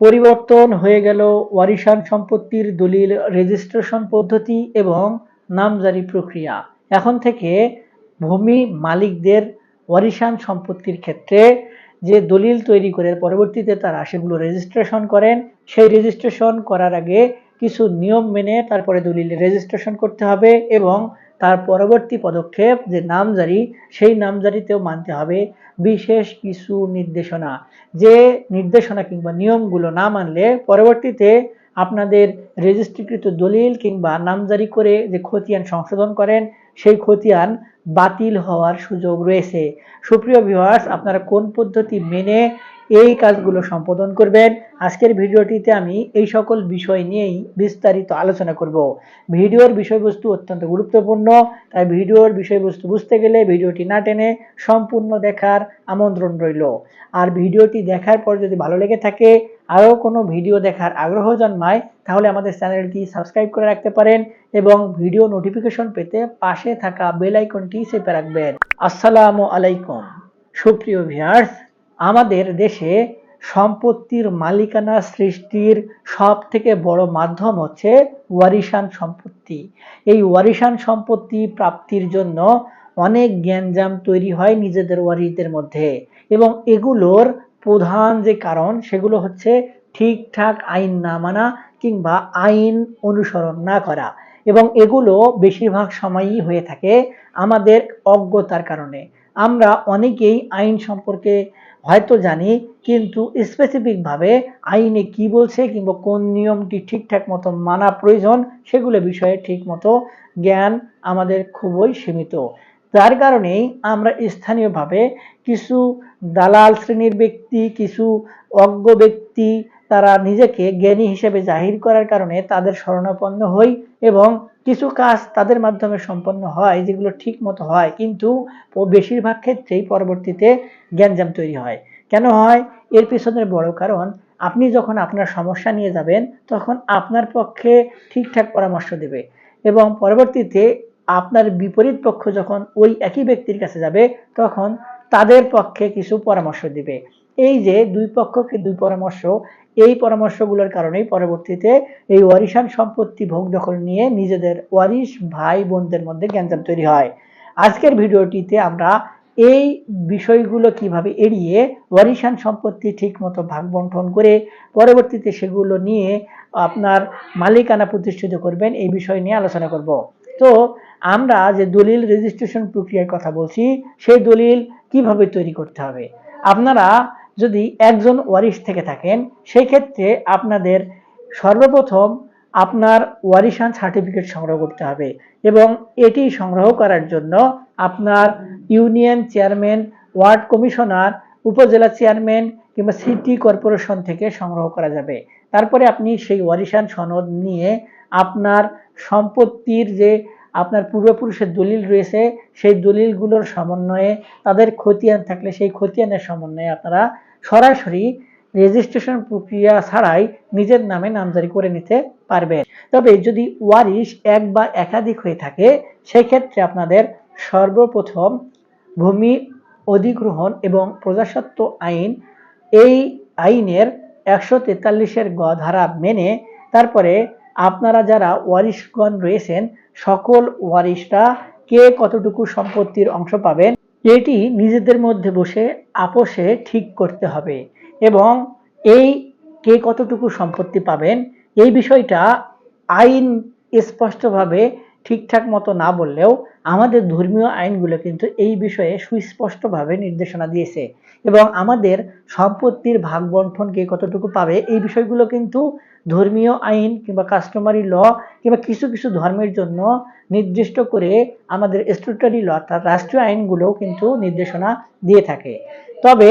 পরিবর্তন হয়ে গেল ওয়ারিশান সম্পত্তির দলিল রেজিস্ট্রেশন পদ্ধতি এবং নামজারি প্রক্রিয়া। এখন থেকে ভূমি মালিকদের ওয়ারিশান সম্পত্তির ক্ষেত্রে যে দলিল তৈরি করে পরবর্তীতে তারা সেগুলো রেজিস্ট্রেশন করেন, সেই রেজিস্ট্রেশন করার আগে কিছু নিয়ম মেনে তারপরে দলিল রেজিস্ট্রেশন করতে হবে এবং তার পরবর্তী পদক্ষেপ যে নামজারি, সেই নামজারিতেও মানতে হবে বিশেষ কিছু নির্দেশনা। যে নির্দেশনা কিংবা নিয়মগুলো না মানলে পরবর্তীতে আপনাদের রেজিস্ট্রিকৃত দলিল কিংবা নামজারি করে যে খতিয়ান সংশোধন করেন, সেই খতিয়ান বাতিল হওয়ার সুযোগ রয়েছে। সুপ্রিয় ভিউয়ার্স আপনারা কোন পদ্ধতি মেনে এই কাজগুলো সম্পাদন করবেন। আজকের ভিডিওটিতে আমি এই সকল বিষয় নিয়েই বিস্তারিত আলোচনা করব। ভিডিওর বিষয়বস্তু অত্যন্ত গুরুত্বপূর্ণ, তাই ভিডিওর বিষয়বস্তু বুঝতে গেলে ভিডিওটি না টেনে সম্পূর্ণ দেখার আমন্ত্রণ রইল। আর ভিডিওটি দেখার পর যদি ভালো লেগে থাকে, আরও কোনো ভিডিও দেখার আগ্রহ জন্মায়, তাহলে আমাদের চ্যানেলটি সাবস্ক্রাইব করে রাখতে পারেন এবং ভিডিও নোটিফিকেশন পেতে পাশে থাকা বেল আইকনটি চেপে রাখবেন। আসসালামু আলাইকুম। সুপ্রিয় ভিউয়ার্স আমাদের দেশে সম্পত্তির মালিকানা সৃষ্টির সব থেকে বড় মাধ্যম হচ্ছে ওয়ারিশান সম্পত্তি। এই ওয়ারিশান সম্পত্তি প্রাপ্তির জন্য অনেক জ্ঞানজাম তৈরি হয় নিজেদের ওয়ারিসদের মধ্যে এবং এগুলোর প্রধান যে কারণ সেগুলো হচ্ছে ঠিকঠাক আইন না মানা কিংবা আইন অনুসরণ না করা এবং এগুলো বেশিরভাগ সময়ই হয়ে থাকে আমাদের অজ্ঞতার কারণে। আমরা অনেকেই আইন সম্পর্কে হয়তো জানি, কিন্তু স্পেসিফিকভাবে আইনে কি বলছে কিংবা কোন নিয়মটি ঠিকঠাক মতো মানা প্রয়োজন সেগুলো বিষয়ে ঠিক মতো জ্ঞান আমাদের খুবই সীমিত। যার কারণেই আমরা স্থানীয়ভাবে কিছু দালাল শ্রেণির ব্যক্তি, কিছু অজ্ঞ ব্যক্তি তারা নিজেকে জ্ঞানী হিসেবে জাহির করার কারণে তাদের শরণাপন্ন হই এবং কিছু কাজ তাদের মাধ্যমে সম্পন্ন হয়, যেগুলো ঠিক মতো হয়। কিন্তু বেশিরভাগ ক্ষেত্রেই পরবর্তীতে জ্ঞানজাম তৈরি হয়। কেন হয়? এর পিছনের বড় কারণ, আপনি যখন আপনার সমস্যা নিয়ে যাবেন, তখন আপনার পক্ষে ঠিকঠাক পরামর্শ দেবে এবং পরবর্তীতে আপনার বিপরীত পক্ষ যখন ওই একই ব্যক্তির কাছে যাবে, তখন তাদের পক্ষে কিছু পরামর্শ দিবে। এই যে দুই পক্ষকে দুই পরামর্শ, এই পরামর্শগুলোর কারণেই পরবর্তীতে এই ওয়ারিশান সম্পত্তি ভোগ দখল নিয়ে নিজেদের ওয়ারিশ ভাই বোনদের মধ্যে জ্ঞানজাম তৈরি হয়। আজকের ভিডিওটিতে আমরা এই বিষয়গুলো কীভাবে এড়িয়ে ওয়ারিশান সম্পত্তি ঠিক মতো ভাগ বন্টন করে পরবর্তীতে সেগুলো নিয়ে আপনার মালিকানা প্রতিষ্ঠিত করবেন, এই বিষয় নিয়ে আলোচনা করব। তো আমরা যে দলিল রেজিস্ট্রেশন প্রক্রিয়ার কথা বলছি, সেই দলিল কীভাবে তৈরি করতে হবে? আপনারা যদি একজন ওয়ারিশ থেকে থাকেন সেই ক্ষেত্রে আপনাদের সর্বপ্রথম আপনার ওয়ারিশান সার্টিফিকেট সংগ্রহ করতে হবে এবং এটি সংগ্রহ করার জন্য আপনার ইউনিয়ন চেয়ারম্যান, ওয়ার্ড কমিশনার, উপজেলা চেয়ারম্যান কিংবা সিটি কর্পোরেশন থেকে সংগ্রহ করা যাবে। তারপরে আপনি সেই ওয়ারিশান সনদ নিয়ে আপনার সম্পত্তির যে আপনার পূর্বপুরুষের দলিল রয়েছে, সেই দলিলগুলোর সমন্বয়ে, তাদের খতিয়ান থাকলে সেই খতিয়ানের সমন্বয়ে আপনারা সরাসরি রেজিস্ট্রেশন প্রক্রিয়া ছাড়াই নিজের নামে নামজারি করে নিতে পারবেন। তবে যদি ওয়ারিশ এক বা একাধিক হয়ে থাকে, সেক্ষেত্রে আপনাদের সর্বপ্রথম ভূমি অধিগ্রহণ এবং প্রজাসত্ব আইন, এই আইনের একশো তেতাল্লিশের গ ধারা মেনে তারপরে আপনারা যারা ওয়ারিশগণ রয়েছেন, সকল ওয়ারিশরা কে কতটুকু সম্পত্তির অংশ পাবেন, এটি নিজেদের মধ্যে বসে আপোষে ঠিক করতে হবে এবং এই কে কতটুকু সম্পত্তি পাবেন, এই বিষয়টা আইন স্পষ্টভাবে ঠিকঠাক মতো না বললেও আমাদের ধর্মীয় আইনগুলো কিন্তু এই বিষয়ে সুস্পষ্টভাবে নির্দেশনা দিয়েছে। এবং আমাদের সম্পত্তির ভাগ বন্টন কে কতটুকু পাবে এই বিষয়গুলো কিন্তু ধর্মীয় আইন কিংবা কাস্টমারি ল কিংবা কিছু কিছু ধর্মের জন্য নির্দিষ্ট করে আমাদের স্ট্যাটুটারি ল অর্থাৎ রাষ্ট্রীয় আইনগুলোও কিন্তু নির্দেশনা দিয়ে থাকে। তবে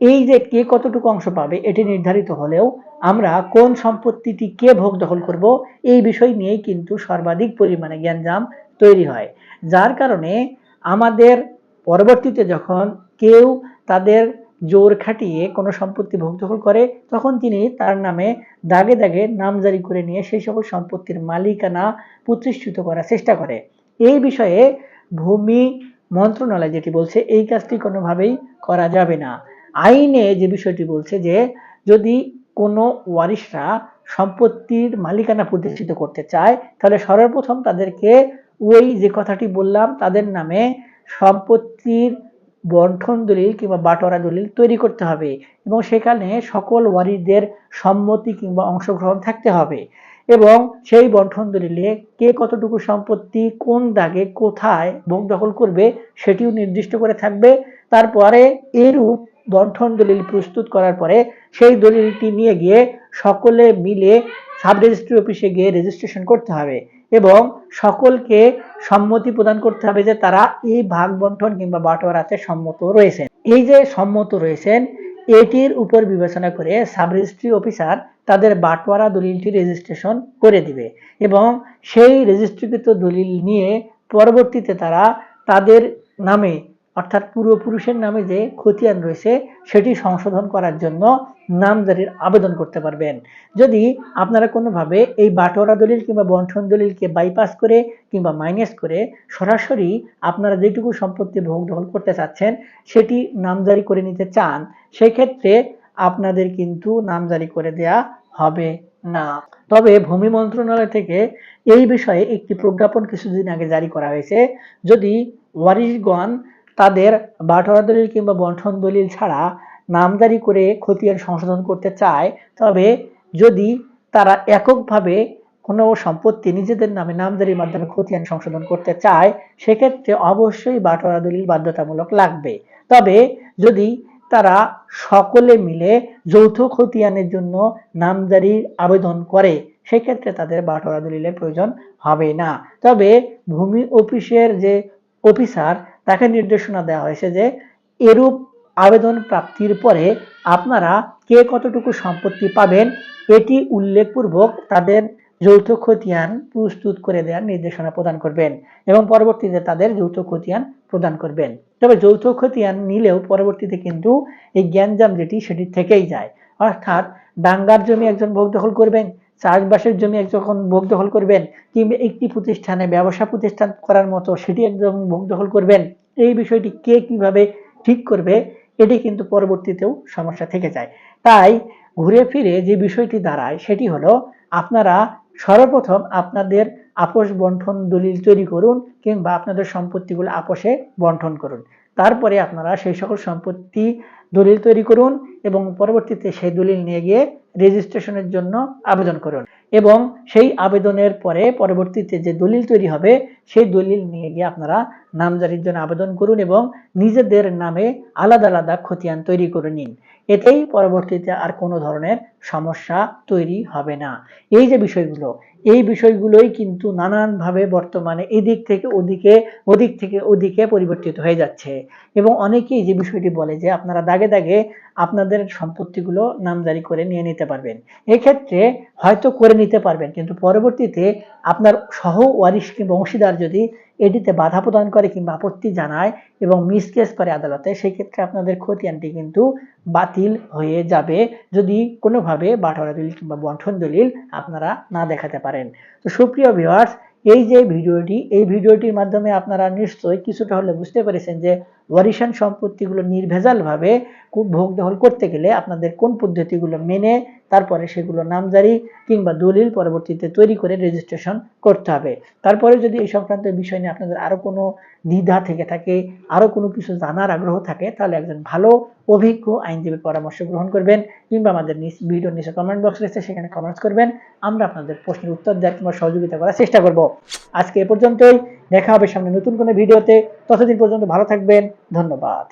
এই যে কে কতটুকু অংশ পাবে, এটি নির্ধারিত হলেও আমরা কোন সম্পত্তিটি কে ভোগ দখল করব, এই বিষয় নিয়েই কিন্তু সর্বাধিক পরিমাণে জ্ঞানজাম তৈরি হয়। যার কারণে আমাদের পরবর্তীতে যখন কেউ তাদের জোর খাটিয়ে কোনো সম্পত্তি ভোগ দখল করে, তখন তিনি তার নামে দাগে দাগে নামজারি করে নিয়ে সেই সকল সম্পত্তির মালিকানা প্রতিষ্ঠিত করার চেষ্টা করে। এই বিষয়ে ভূমি মন্ত্রণালয় যেটি বলছে, এই কাজটি কোনোভাবেই করা যাবে না। আইনে যে বিষয়টি বলছে যে যদি কোনো ওয়ারিশরা সম্পত্তির মালিকানা প্রতিষ্ঠিত করতে চায়, তাহলে সর্বপ্রথম তাদেরকে ওই যে কথাটি বললাম, তাদের নামে সম্পত্তির বন্ঠন দলিল কিংবা বাটোয়ারা দলিল তৈরি করতে হবে এবং সেখানে সকল ওয়ারিশদের সম্মতি কিংবা অংশগ্রহণ থাকতে হবে। এবং সেই বন্ঠন দলিলে কে কতটুকু সম্পত্তি, কোন দাগে কোথায় ভোগ দখল করবে সেটিও নির্দিষ্ট করে থাকবে। তারপরে এরূপ বন্ঠন দলিল প্রস্তুত করার পরে সেই দলিলটি নিয়ে গিয়ে সকলে মিলে সাব রেজিস্ট্রি অফিসে গিয়ে রেজিস্ট্রেশন করতে হবে এবং সকলকে সম্মতি প্রদান করতে হবে যে তারা এই ভাগ বন্টন কিংবা বাটোয়ারাতে সম্মত রয়েছেন। এই যে সম্মত রয়েছেন, এটির উপর বিবেচনা করে সাব রেজিস্ট্রি অফিসার তাদের বাটোয়ারা দলিলটি রেজিস্ট্রেশন করে দিবে এবং সেই রেজিস্ট্রিকৃত দলিল নিয়ে পরবর্তীতে তারা তাদের নামে অর্থাৎ পূর্বপুরুষের নামে যে খতিয়ান রয়েছে, সেটি সংশোধন করার জন্য নামজারির আবেদন করতে পারবেন। যদি আপনারা কোনোভাবে এই বাটোয়ারা দলিল কিংবা বন্ঠন দলিলকে বাইপাস করে কিংবা মাইনাস করে সরাসরি আপনারা যেটুকু সম্পত্তি ভোগ দখল করতে চাচ্ছেন, সেটি নামজারি করে নিতে চান, সেক্ষেত্রে আপনাদের কিন্তু নামজারি করে দেয়া হবে না। তবে ভূমি মন্ত্রণালয় থেকে এই বিষয়ে একটি প্রজ্ঞাপন কিছুদিন আগে জারি করা হয়েছে। যদি ওয়ারিশগণ তাদের বাটোয়ারা দলিল কিংবা বন্ঠন দলিল ছাড়া নামজারি করে খতিয়ান সংশোধন করতে চায়, তবে যদি তারা এককভাবে কোনো সম্পত্তি নিজেদের নামে নামজারির মাধ্যমে খতিয়ান সংশোধন করতে চায়, সেক্ষেত্রে অবশ্যই বাটোয়ারা দলিল বাধ্যতামূলক লাগবে। তবে যদি তারা সকলে মিলে যৌথ খতিয়ানের জন্য নামজারির আবেদন করে, সেক্ষেত্রে তাদের বাটোয়ারা দলিলের প্রয়োজন হবে না। তবে ভূমি অফিসের যে অফিসার তাকে নির্দেশনা দেওয়া হয়েছে যে এরূপ আবেদন প্রাপ্তির পরে আপনারা কে কতটুকু সম্পত্তি পাবেন, এটি উল্লেখপূর্বক তাদের যৌথ খতিয়ান প্রস্তুত করে দেওয়ার নির্দেশনা প্রদান করবেন এবং পরবর্তীতে তাদের যৌথ খতিয়ান প্রদান করবেন। তবে যৌথ খতিয়ান নিলেও পরবর্তীতে কিন্তু এই জ্ঞানজাম যেটি, সেটি থেকেই যায়। অর্থাৎ ডাঙ্গার জমি একজন ভোগ দখল করবেন চাষবাসের জমি যখন ভোগ দখল করবেন, কিংবা একটি প্রতিষ্ঠানে ব্যবসা প্রতিষ্ঠান করার মতো সেটি একজন ভোগ দখল করবেন, এই বিষয়টি কে কীভাবে ঠিক করবে, এটি কিন্তু পরবর্তীতেও সমস্যা থেকে যায়। তাই ঘুরে ফিরে যে বিষয়টি দাঁড়ায়, সেটি হলো আপনারা সর্বপ্রথম আপনাদের আপোষ বন্টন দলিল তৈরি করুন, কিংবা আপনাদের সম্পত্তিগুলো আপোষে বন্টন করুন। তারপরে আপনারা সেই সকল সম্পত্তি দলিল তৈরি করুন এবং পরবর্তীতে সেই দলিল নিয়ে গিয়ে রেজিস্ট্রেশনের জন্য আবেদন করুন। এবং সেই আবেদনের পরে পরবর্তীতে যে দলিল তৈরি হবে, সেই দলিল নিয়ে গিয়ে আপনারা নামজারির জন্য আবেদন করুন এবং নিজেদের নামে আলাদা আলাদা খতিয়ান তৈরি করে নিন। এতেই পরবর্তীতে আর কোনো ধরনের সমস্যা তৈরি হবে না। এই যে বিষয়গুলো, এই বিষয়গুলোই কিন্তু নানানভাবে বর্তমানে এদিক থেকে ওদিকে, ওদিক থেকে ওদিকে পরিবর্তিত হয়ে যাচ্ছে। এবং অনেকেই যে বিষয়টি বলে যে আপনারা দাগে দাগে আপনাদের সম্পত্তিগুলো নামজারি করে নিয়ে নিতে পারবেন। এক্ষেত্রে হয়তো করে নিতে পারবেন, কিন্তু পরবর্তীতে আপনার সহ ওয়ারিশ কিংবা অংশীদার যদি এটিতে বাধা প্রদান করে কিংবা আপত্তি জানায় এবং মিসকেস করে আদালতে সেই ক্ষেত্রে আপনাদের খতিয়ানটি কিন্তু বাতিল হয়ে যাবে। যদি কোনোভাবে বাটোয়ারা দলিল কিংবা বন্ঠন দলিল আপনারা না দেখাতে পারেন। তো সুপ্রিয় ভিউয়ার্স এই যে ভিডিওটি, এই ভিডিওটির মাধ্যমে আপনারা নিশ্চয়ই কিছুটা হলে বুঝতে পেরেছেন যে ওয়ারিশান সম্পত্তিগুলো নির্ভেজালভাবে ভোগ দখল করতে গেলে আপনাদের কোন পদ্ধতিগুলো মেনে তারপরে সেগুলো নামজারি কিংবা দলিল পরবর্তীতে তৈরি করে রেজিস্ট্রেশন করতে হবে। তারপরে যদি এই সংক্রান্ত বিষয় নিয়ে আপনাদের আরও কোনো দ্বিধা থেকে থাকে, আরও কোনো কিছু জানার আগ্রহ থাকে, তাহলে একজন ভালো, অভিজ্ঞ আইনজীবীর পরামর্শ গ্রহণ করবেন কিংবা আমাদের ভিডিওর নিচে কমেন্ট বক্স রয়েছে, সেখানে কমেন্টস করবেন। আমরা আপনাদের প্রশ্নের উত্তর দেওয়ার কিংবা সহযোগিতা করার চেষ্টা করব। আজকে এ পর্যন্তই। দেখা হবে সামনে নতুন কোনো ভিডিওতে ততদিন পর্যন্ত ভালো থাকবেন। ধন্যবাদ।